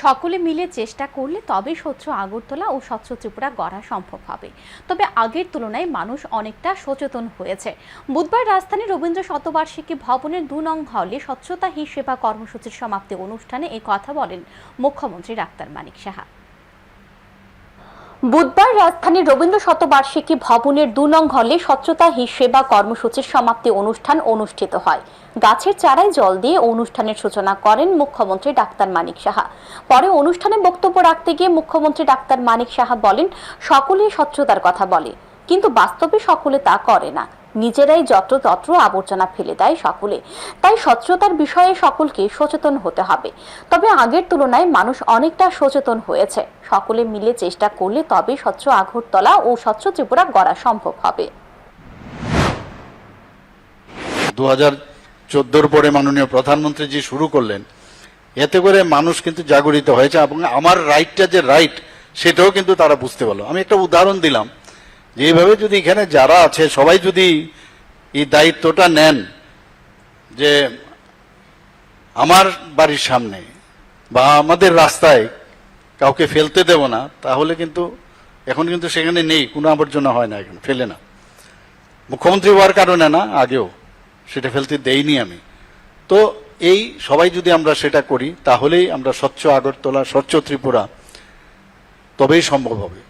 সকলে মিলে চেষ্টা করলে তবে স্বচ্ছ আগরতলা ও স্বচ্ছ ত্রিপুরা গড়া সম্ভব হবে। তবে আগের তুলনায় মানুষ অনেকটা সচেতন হয়েছে। বুধবার রাজধানী রবীন্দ্র শতবার্ষিকী ভবনের দু নং হলে স্বচ্ছতা হি সেবা কর্মসূচির সমাপ্তি অনুষ্ঠানে এই কথা বলেন মুখ্যমন্ত্রী ডাক্তার মানিক সাহা। বুধবার রাজধানীর রবীন্দ্র শতবার্ষিকী ভবনের দু নং হলে স্বচ্ছতা হি সেবা কর্মসূচির সমাপ্তি অনুষ্ঠান অনুষ্ঠিত হয়। গাছের চারায় জল দিয়ে অনুষ্ঠানের সূচনা করেন মুখ্যমন্ত্রী ডাক্তার মানিক সাহা। পরে অনুষ্ঠানে বক্তব্য রাখতে গিয়ে মুখ্যমন্ত্রী ডাক্তার মানিক সাহা বলেন, সকলেই স্বচ্ছতার কথা বলে, কিন্তু বাস্তবে সকলে তা করে না। নিজেরাই যত্রতত্র আবর্জনা ফেলে দেয় সকলে। তাই স্বচ্ছতার বিষয়ে সকলকে সচেতন হতে হবে। তবে আগের তুলনায় মানুষ অনেকটা সচেতন হয়েছে। সকলে মিলে চেষ্টা করলে তবে স্বচ্ছ আগরতলা ও স্বচ্ছ ত্রিপুরা গড়া সম্ভব হবে। দু হাজার চোদ্দোর পরে মাননীয় প্রধানমন্ত্রী জি শুরু করলেন। এতে করে মানুষ কিন্তু জাগরিত হয়েছে এবং আমার রাইটটা যে রাইট সেটাও কিন্তু তারা বুঝতে পারল। আমি একটা উদাহরণ দিলাম। যে এইভাবে যদি এখানে যারা আছে, সবাই যদি এই দায়িত্বটা নেন যে আমার বাড়ির সামনে বা আমাদের রাস্তায় কাউকে ফেলতে দেব না, তাহলে কিন্তু এখন কিন্তু সেখানে নেই, কোনো আবর্জনা হয় না এখন, ফেলে না। মুখ্যমন্ত্রী হওয়ার কারণে না, আগেও সেটা ফেলতে দেইনি আমি। তো এই সবাই যদি আমরা সেটা করি, তাহলেই আমরা স্বচ্ছ আগরতলা, স্বচ্ছ ত্রিপুরা, তবেই সম্ভব হবে।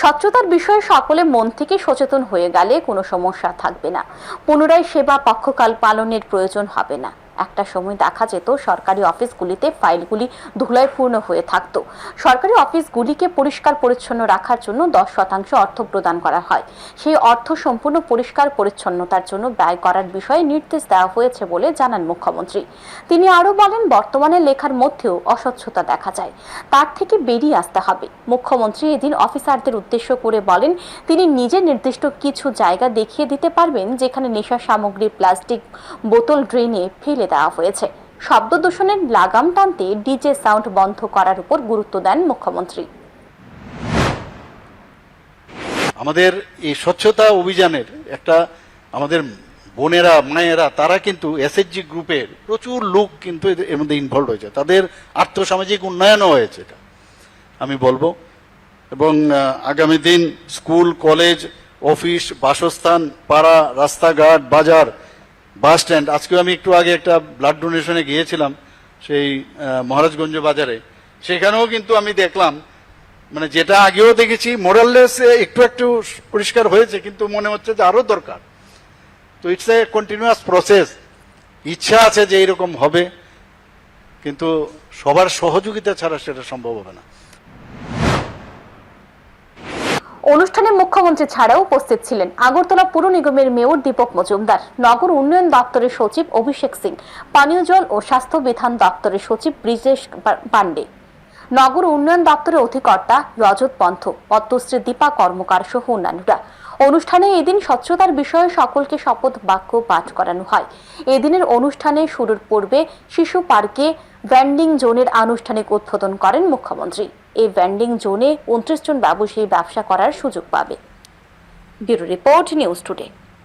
স্বচ্ছতার বিষয়ে সকলে মন থেকে সচেতন হয়ে গেলে কোনো সমস্যা থাকবে না। পুনরায় সেবা পক্ষকাল পালনের প্রয়োজন হবে না। একটা সময় দেখা যেত সরকারি অফিসগুলিতে ফাইলগুলি ধুলায় পূর্ণ হয়ে থাকতো। সরকারি অফিসগুলিকে পরিষ্কার পরিচ্ছন্ন রাখার জন্য দশ শতাংশ অর্থ প্রদান করা হয়। সেই অর্থ সম্পূর্ণ পরিষ্কার পরিচ্ছন্নতার জন্য ব্যয় করার বিষয়ে নির্দেশ দেওয়া হয়েছে বলে জানান মুখ্যমন্ত্রী। তিনি আরও বলেন, বর্তমানে লেখার মধ্যেও অস্বচ্ছতা দেখা যায়। তার থেকে বেরিয়ে আসতে হবে। মুখ্যমন্ত্রী এদিন অফিসারদের উদ্দেশ্য করে বলেন, তিনি নিজে নির্দিষ্ট কিছু জায়গা দেখিয়ে দিতে পারবেন যেখানে নেশা সামগ্রী, প্লাস্টিক বোতল, ড্রেনে ফেলে দেওয়া হয়েছে। শব্দ দূষণের লাগাম টানতে ডিজে সাউন্ড বন্ধ করার উপর গুরুত্ব দেন মুখ্যমন্ত্রী। আমাদের এই স্বচ্ছতা অভিযানের একটা আমাদের বোনেরা, মায়েরা, তারা কিন্তু এসএইচজি গ্রুপের প্রচুর লোক কিন্তু এর মধ্যে ইনভলভ হয়েছে। তাদের আর্থসামাজিক উন্নয়নও হয়েছে এটা, আমি বলব। এবং আগামী দিন স্কুল, কলেজ, অফিস, বাসস্থান, পাড়া, রাস্তাঘাট, বাজার বাস স্ট্যান্ড। আজকেও আমি একটু আগে একটা ব্লাড ডোনেশনে গিয়েছিলাম, সেই মহারাজগঞ্জ বাজারে। সেখানেও কিন্তু আমি দেখলাম মানে যেটা আগেও দেখেছি মোরাললেস একটু একটু পরিষ্কার হয়েছে, কিন্তু মনে হচ্ছে যে আরও দরকার। তো ইটস এ কন্টিনিউয়াস প্রসেস ইচ্ছা আছে যে এইরকম হবে, কিন্তু সবার সহযোগিতা ছাড়া সেটা সম্ভব হবে না। অনুষ্ঠানে মুখ্যমন্ত্রী ছাড়াও উপস্থিত ছিলেন আগরতলা পুর নিগমের মেয়র দীপক মজুমদার, নগর উন্নয়ন দপ্তরের সচিব অভিষেক সিং, পানীয় জল ও স্বাস্থ্য বিধান দপ্তরের সচিব ব্রিজেশ পান্ডে নগর উন্নয়ন দপ্তরের অধিকর্তা রজত পন্থ, পদ্মশ্রী দীপা কর্মকার সহ অন্যান্যরা। অনুষ্ঠানে এদিন স্বচ্ছতার বিষয়ে সকলকে শপথ বাক্য পাঠ করানো হয়। এদিনের অনুষ্ঠানে শুরুর পূর্বে শিশু পার্কে ভ্যান্ডিং জোনের আনুষ্ঠানিক উদ্বোধন করেন মুখ্যমন্ত্রী। এই ভ্যান্ডিং জোনে উনত্রিশ জন ব্যবসায়ী ব্যবসা করার সুযোগ পাবে। Bureau report news today.